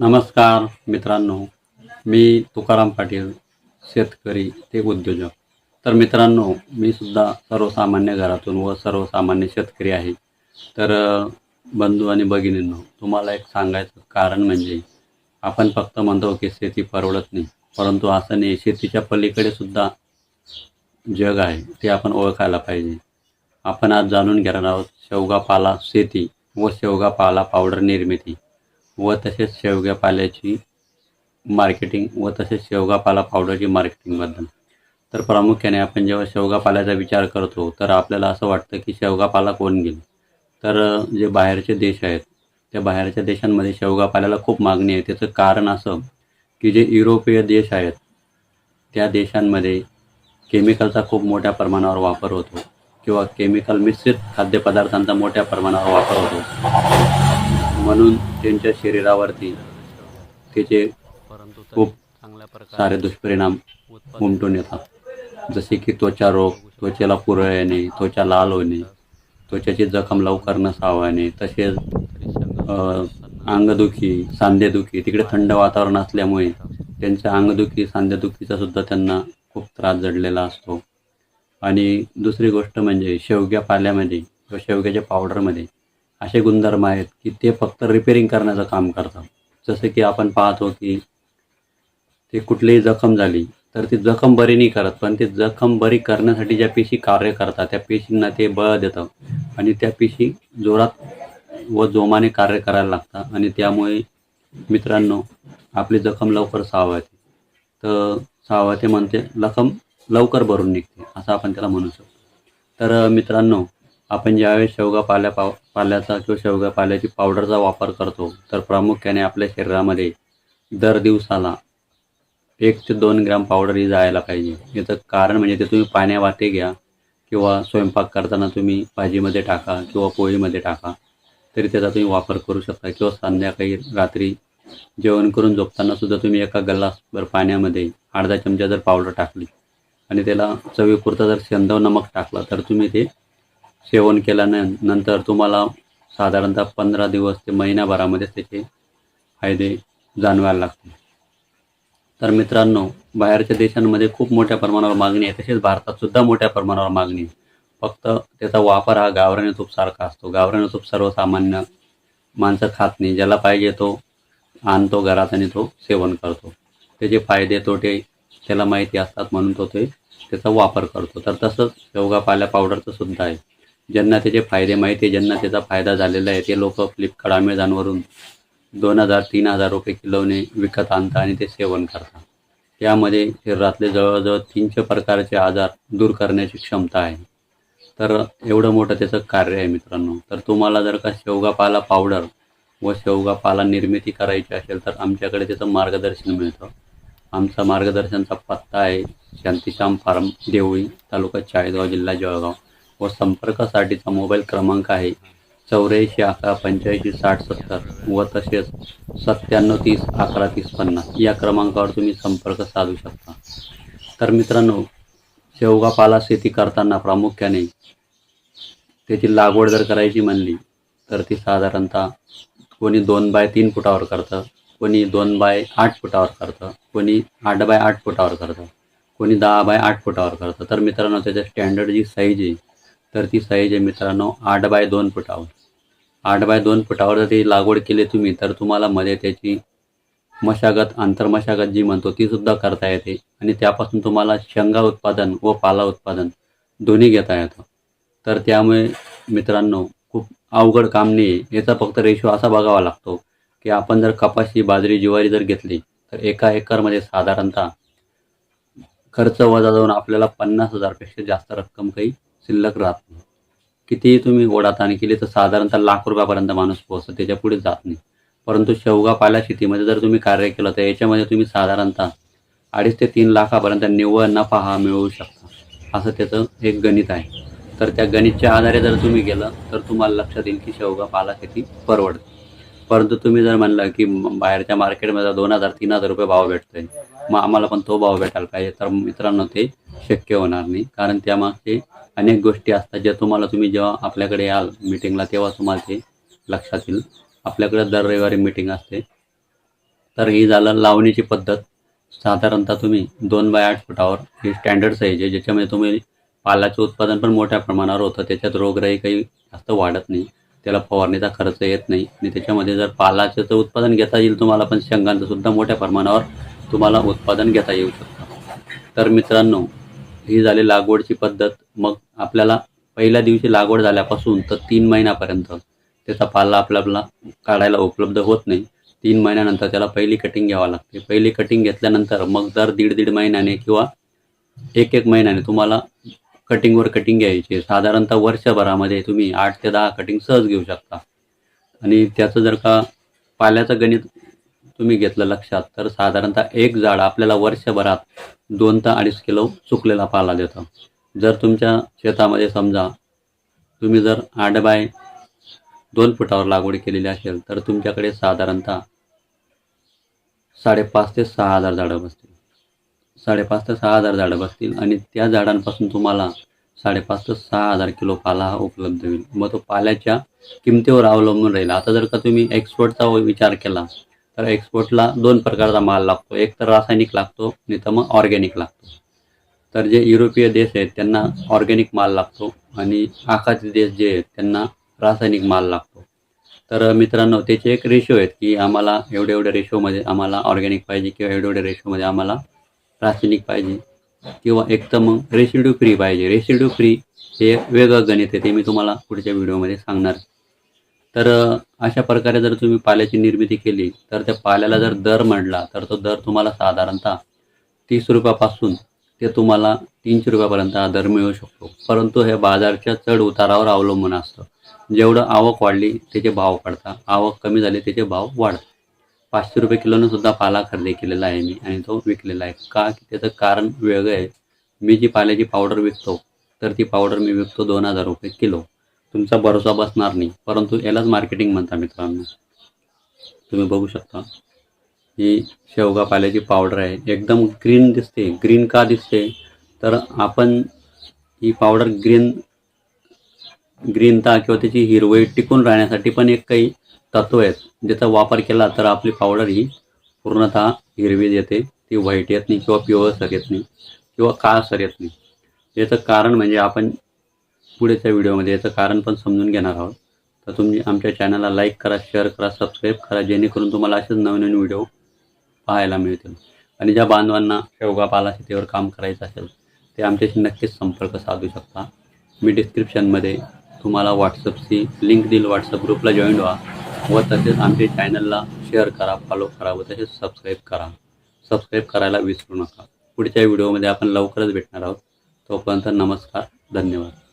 नमस्कार मित्रांनो मी तुकाराम पाटील शेतकरी ते उद्योजक. तर मित्रांनो मी सुद्धा सर्वसामान्य घरातून व सर्वसामान्य शेतकरी आहे. तर बंधू आणि भगिनींनो तुम्हाला एक सांगायचं कारण म्हणजे आपण फक्त म्हणतो की शेती परवडत नाही. परंतु असं नाही शेतीच्या पलीकडे सुद्धा जग आहे ते आपण ओळखायला पाहिजे. आपण आज जाणून घेणार आहोत शेवगा पाला शेती व शेवगा पाला पावडर निर्मिती. व तसेच शेवग्या पाल्याची मार्केटिंग व तसेच शेवगा पाला पावडरची मार्केटिंगबद्दल तर प्रामुख्याने आपण जेव्हा शेवगा पाल्याचा विचार करतो तर आपल्याला असं वाटतं की शेवगा पाला कोण घेईल तर जे बाहेरचे देश आहेत त्या बाहेरच्या देशांमध्ये शेवगा पाल्याला खूप मागणी आहे. त्याचं कारण असं की जे युरोपीय देश आहेत त्या देशांमध्ये केमिकलचा खूप मोठ्या प्रमाणावर वापर होतो किंवा केमिकल मिश्रित खाद्यपदार्थांचा मोठ्या प्रमाणावर वापर होतो. म्हणून त्यांच्या शरीरावरती त्याचे खूप सारे दुष्परिणाम उमटून येतात. जसे की त्वचा रोग त्वचेला पुरळ येणे त्वचा लाल होणे त्वचेची जखम लवकर न सावणे तसेच अंगदुखी सांधेदुखी तिकडे थंड वातावरण असल्यामुळे त्यांच्या अंगदुखी सांधेदुखीचा सुद्धा त्यांना खूप त्रास जडलेला असतो. आणि दुसरी गोष्ट म्हणजे शेवग्या पाल्यामध्ये किंवा शेवग्याच्या पावडरमध्ये असे गुणधर्म आहेत की ते फक्त रिपेरिंग करण्याचं काम करतात. जसं की आपण पाहतो की ते कुठलीही जखम झाली तर ती जखम बरी नाही करत पण ते जखम बरी करण्यासाठी ज्या पेशी कार्य करतात त्या पेशींना ते बळ देतं आणि त्या पेशी जोरात व जोमाने कार्य करायला लागतात. आणि त्यामुळे मित्रांनो आपली जखम लवकर सावळते तर सावळते म्हणते जखम लवकर भरून निघते असं आपण त्याला म्हणू शकतो. तर मित्रांनो आपण ज्यावेळेस शेवगा पाल्या पाव पाल्याचा किंवा शेवगा पाल्याची पावडरचा वापर करतो तर प्रामुख्याने आपल्या शरीरामध्ये दर दिवसाला एक ते दोन ग्रॅम पावडर ही जायला पाहिजे. याचं कारण म्हणजे ते तुम्ही पाण्यावाटे घ्या किंवा स्वयंपाक करताना तुम्ही भाजीमध्ये टाका किंवा पोळीमध्ये टाका तरी त्याचा तुम्ही वापर करू शकता. किंवा संध्याकाळी रात्री जेवण करून झोपताना सुद्धा तुम्ही एका गल्लासभर पाण्यामध्ये अर्धा चमचा जर पावडर टाकली आणि त्याला चवीपुरता जर शेंदव नमक टाकला तर तुम्ही ते सेवन केल्यानंतर तुम्हाला साधारणतः पंधरा दिवस ते महिन्याभरामध्ये त्याचे फायदे जाणवायला लागतील. तर मित्रांनो बाहेरच्या देशांमध्ये खूप मोठ्या प्रमाणावर मागणी आहे. तसेच भारतात सुद्धा मोठ्या प्रमाणावर मागणी आहे. फक्त त्याचा वापर हा गावरानी तूपसारखा असतो. गावरानी तूप सर्वसामान्य माणसं खात नाही. ज्याला पाहिजे तो आणतो घरात आणि तो सेवन करतो. त्याचे फायदे तोटे त्याला माहिती असतात म्हणून तो ते त्याचा वापर करतो. तर तसंच शेवगा पाल्या पावडरचं सुद्धा आहे. ज्यांना त्याचे फायदे माहिती आहे ज्यांना त्याचा फायदा झालेला आहे ते लोक फ्लिपकार्ट अमेझॉनवरून दोन हजार तीन हजार रुपये किलोने विकत आणतात आणि ते सेवन करतात. यामध्ये शरीरातले जवळजवळ तीनशे प्रकारचे आजार दूर करण्याची क्षमता आहे. तर एवढं मोठं त्याचं कार्य आहे मित्रांनो. तर तुम्हाला जर का शेवगा पाला पावडर व शेवगा पाला निर्मिती करायची असेल तर आमच्याकडे त्याचं मार्गदर्शन मिळतं. आमचा मार्गदर्शनचा पत्ता आहे शांतीश्याम फार्म देवळी तालुका चाळीसगाव जिल्हा जळगाव. व संपर्कासाठीचा मोबाईल क्रमांक आहे चौऱ्याऐंशी अकरा पंच्याऐंशी साठ सत्तर व तसेच सत्त्याण्णव तीस अकरा तीस पन्नास या क्रमांकावर तुम्ही संपर्क साधू शकता. तर मित्रांनो शेवगा पाला शेती करताना प्रामुख्याने त्याची लागवड जर करायची म्हणली तर ती साधारणतः कोणी दोन बाय तीन फुटावर करतं कोणी दोन बाय आठ फुटावर करतं कोणी आठ बाय आठ फुटावर करतं कोणी दहा बाय आठ फुटावर करतं. तर मित्रांनो त्याच्या स्टँडर्ड जी साईज आहे तर ती साईज आहे मित्रांनो आठ बाय दोन फुटावर. आठ बाय दोन फुटावर जर ती लागवड केली तुम्ही तर तुम्हाला मध्ये त्याची मशागत आंतरमशागत जी म्हणतो ती सुद्धा करता येते. आणि त्यापासून तुम्हाला शेंगा उत्पादन व पाला उत्पादन दोन्ही घेता येतं. तर त्यामुळे मित्रांनो खूप अवघड काम नाही. आहे याचा फक्त रेशो असा बघावा लागतो की आपण जर कपाशी बाजरी ज्वारी जर घेतली तर एका एकरमध्ये साधारणतः खर्च वजा जाऊन आपल्याला पन्नास हजारपेक्षा जास्त रक्कम काही शिल्लक राहत नाही. कितीही तुम्ही ओढाताणी केली तर साधारणतः लाख रुपयापर्यंत माणूस पोहोचतो त्याच्या पुढे जात नाही. परंतु शेवगा पाला शेतीमध्ये जर तुम्ही कार्य केलं तर याच्यामध्ये तुम्ही साधारणतः अडीच ते तीन लाखापर्यंत निव्वळ नफा हा मिळवू शकता असं त्याचं एक गणित आहे. तर त्या गणितच्या आधारे जर तुम्ही गेलं तर तुम्हाला लक्षात येईल की शेवगा पाला शेती परवडते. परंतु तुम्ही जर म्हणलं की बाहेरच्या मार्केटमध्ये दोन हजार तीन हजार रुपये भाव भेटतोय मग आम्हाला पण तो भाव भेटायला पाहिजे. तर मित्रांनो ते शक्य होणार नाही. कारण त्यामागचे अनेक गोष्टी असतात ज्या तुम्हाला तुम्ही जेव्हा आपल्याकडे याल मिटिंगला तेव्हा तुम्हाला ते लक्षात येईल. आपल्याकडे दर रविवारी मिटिंग असते. तर ही झालं लावणीची पद्धत. साधारणतः तुम्ही दोन बाय आठ फुटावर ही स्टँडर्ड साईज आहे ज्याच्यामध्ये तुम्ही पालाचं उत्पादन पण मोठ्या प्रमाणावर होतं. त्याच्यात रोगराई काही जास्त वाढत नाही. त्याला फवारणीचा खर्च येत नाही. आणि त्याच्यामध्ये जर पालाचं तर उत्पादन घेता येईल तुम्हाला पण शेंगांचं सुद्धा मोठ्या प्रमाणावर तुम्हाला उत्पादन घेता येऊ शकतं. तर मित्रांनो ही झाली लागवडची पद्धत. मग आपल्याला पहिल्या दिवशी लागवड झाल्यापासून तर तीन महिन्यापर्यंत त्याचा पाला आपल्याला काढायला उपलब्ध होत नाही. तीन महिन्यानंतर त्याला पहिली कटिंग घ्यावं लागते. पहिली कटिंग घेतल्यानंतर मग दर दीड दीड महिन्याने किंवा एक एक महिन्याने तुम्हाला कटिंगवर कटिंग घ्यायची साधारणतः वर्षभरामध्ये तुम्ही आठ ते दहा कटिंग सहज घेऊ शकता. आणि त्याचं जर का पाल्याचं गणित तुम्ही घेतलं लक्षात तर साधारणतः एक झाड आपल्याला वर्षभरात दोन ते अडीच किलो सुकलेला पाला देतं. जर तुमच्या शेतामध्ये समजा तुम्ही जर आठ बाय दोन फुटावर लागवड केलेली असेल तर तुमच्याकडे साधारणतः साडेपाच ते सहा हजार झाडं बसतील. साडेपाच ते सहा हजार झाडं बसतील आणि त्या झाडांपासून तुम्हाला साडेपाच ते सहा हजार किलो पाला हा उपलब्ध होईल. मग तो पाल्याच्या किमतीवर अवलंबून राहील. आता जर का तुम्ही एक्सपोर्टचा विचार केला तर एक्सपोर्टला दोन प्रकारचा माल लागतो. एक तर रासायनिक लागतो नाही तर मग ऑर्गॅनिक लागतो. तर जे युरोपीय देश आहेत त्यांना ऑर्गॅनिक माल लागतो आणि आखाती देश जे आहेत त्यांना रासायनिक माल लागतो. तर मित्रांनो त्याचे एक रेशो आहेत की आम्हाला एवढ्या एवढ्या रेशोमध्ये आम्हाला ऑर्गॅनिक पाहिजे किंवा एवढ्या एवढ्या रेशोमध्ये आम्हाला रासायनिक पाहिजे किंवा एक तर मग रेसिड्यू फ्री पाहिजे. रेसिड्यू फ्री हे वेगळं गणित आहे ते मी तुम्हाला पुढच्या व्हिडिओमध्ये सांगणार तर अशा प्रकारे जर तुम्ही पाल्याची निर्मिती केली तर त्या पाल्याला जर दर म्हणला तर तो दर तुम्हाला साधारणतः तीस रुपयापासून ते तुम्हाला तीनशे रुपयापर्यंत हा दर मिळू शकतो. परंतु हे बाजारच्या चढ उतारावर अवलंबून असतं. जेवढं आवक वाढली त्याचे भाव पडतात आवक कमी झाली त्याचे भाव वाढतात. पाचशे रुपये किलोनं सुद्धा पाला खरेदी केलेला आहे मी आणि तो विकलेला आहे. का? की त्याचं कारण वेगळं आहे. मी जी पाल्याची पावडर विकतो तर ती पावडर मी विकतो दोन हजार रुपये किलो. तुमचा भरोसा बसणार नाही. परंतु यालाच मार्केटिंग म्हणता मित्रांनो. तुम्ही बघू शकता. ही शेवगा पाल्याची पावडर आहे. एकदम ग्रीन दिसते. ग्रीन का दिसते? तर आपण ही पावडर ग्रीन ग्रीनता किंवा त्याची हिरवई टिकून राहण्यासाठी पण एक काही तत्व आहेत. ज्याचा वापर केला तर आपली पावडर ही पूर्णतः हिरवी येते ती व्हाईट येत नाही किंवा पिवळसर येत नाही किंवा काळसर येत नाही. याचं कारण म्हणजे आपण पुढेच्या व्हिडिओमध्ये याचं कारण पण समजून घेणार आहोत. तर तुम्ही आमच्या चॅनलला लाईक करा शेअर करा सबस्क्राईब करा जेणेकरून तुम्हाला असेच नवीन नवीन व्हिडिओ पाहायला मिळतील. आणि ज्या बांधवांना शेवगा पाला शेतीवर काम करायचं असेल ते आमच्याशी नक्कीच संपर्क साधू शकता. मी डिस्क्रिप्शनमध्ये तुम्हाला व्हॉट्सअपची लिंक देईल व्हॉट्सअप ग्रुपला जॉईन व्हा. व तसेच आमच्या चॅनलला शेअर करा फॉलो करा व तसेच सबस्क्राईब करा. सबस्क्राईब करायला विसरू नका. पुढच्या व्हिडिओमध्ये आपण लवकरच भेटणार आहोत. तोपर्यंत नमस्कार धन्यवाद.